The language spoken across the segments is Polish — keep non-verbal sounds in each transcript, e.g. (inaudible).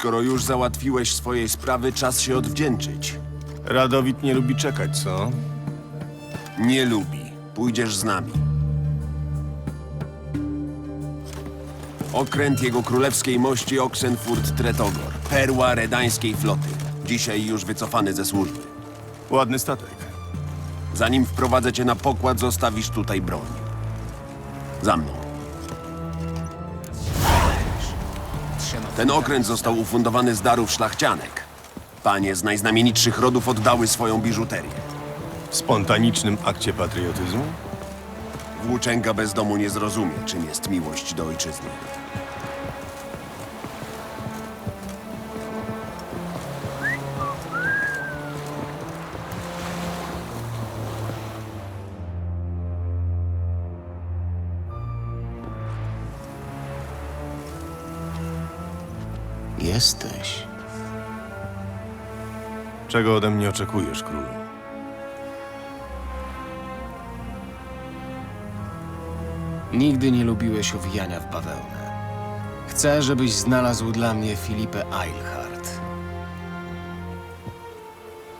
Skoro już załatwiłeś swoje sprawy, czas się odwdzięczyć. Radowit nie lubi czekać, co? Nie lubi. Pójdziesz z nami. Okręt jego królewskiej mości Oxenfurt Tretogor. Perła redańskiej floty. Dzisiaj już wycofany ze służby. Ładny statek. Zanim wprowadzę cię na pokład, zostawisz tutaj broń. Za mną. Ten okręt został ufundowany z darów szlachcianek. Panie z najznamienitszych rodów oddały swoją biżuterię. W spontanicznym akcie patriotyzmu? Włóczęga bez domu nie zrozumie, czym jest miłość do ojczyzny. Jesteś. Czego ode mnie oczekujesz, królu? Nigdy nie lubiłeś owijania w bawełnę. Chcę, żebyś znalazł dla mnie Filipę Eilhart.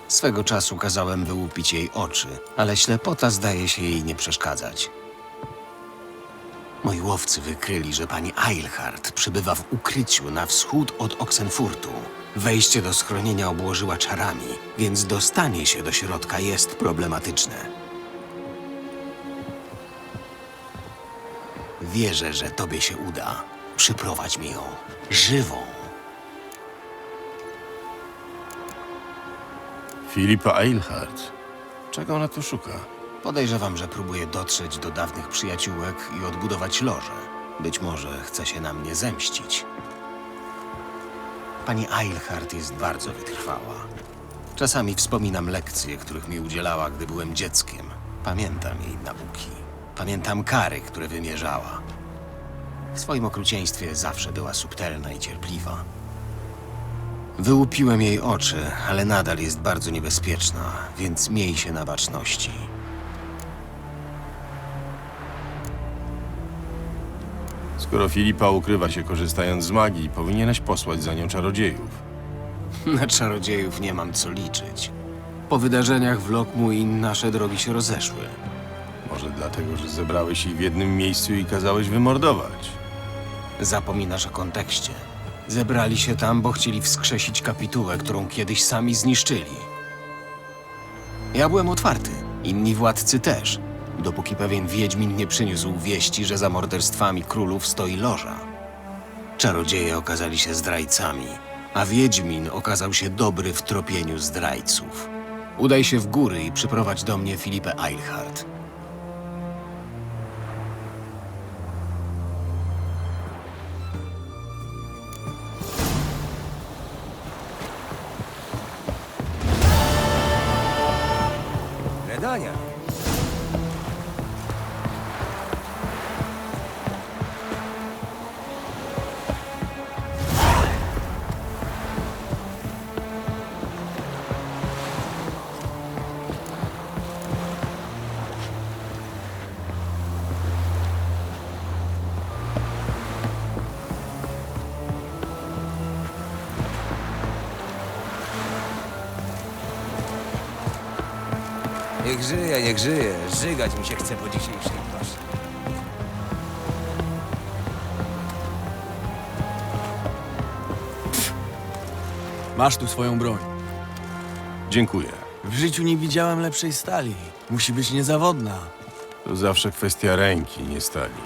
Swego czasu kazałem wyłupić jej oczy, ale ślepota zdaje się jej nie przeszkadzać. Moi łowcy wykryli, że pani Eilhart przybywa w ukryciu na wschód od Oxenfurtu. Wejście do schronienia obłożyła czarami, więc dostanie się do środka jest problematyczne. Wierzę, że tobie się uda. Przyprowadź mi ją. Żywą. Filipa Eilhart. Czego ona tu szuka? Podejrzewam, że próbuje dotrzeć do dawnych przyjaciółek i odbudować loże. Być może chce się na mnie zemścić. Pani Eilhart jest bardzo wytrwała. Czasami wspominam lekcje, których mi udzielała, gdy byłem dzieckiem. Pamiętam jej nauki. Pamiętam kary, które wymierzała. W swoim okrucieństwie zawsze była subtelna i cierpliwa. Wyłupiłem jej oczy, ale nadal jest bardzo niebezpieczna, więc miej się na baczności. Skoro Filipa ukrywa się korzystając z magii, powinieneś posłać za nią czarodziejów. (laughs) Na czarodziejów nie mam co liczyć. Po wydarzeniach w Lokmuin nasze drogi się rozeszły. Może dlatego, że zebrałeś ich w jednym miejscu i kazałeś wymordować. Zapominasz o kontekście. Zebrali się tam, bo chcieli wskrzesić kapitułę, którą kiedyś sami zniszczyli. Ja byłem otwarty, inni władcy też, dopóki pewien wiedźmin nie przyniósł wieści, że za morderstwami królów stoi loża. Czarodzieje okazali się zdrajcami, a wiedźmin okazał się dobry w tropieniu zdrajców. Udaj się w góry i przyprowadź do mnie Filipę Eilhart. Redania. Niech żyje, niech żyje. Żygać mi się chce po dzisiejszej proszę. Masz tu swoją broń. Dziękuję. W życiu nie widziałem lepszej stali. Musi być niezawodna. To zawsze kwestia ręki, nie stali.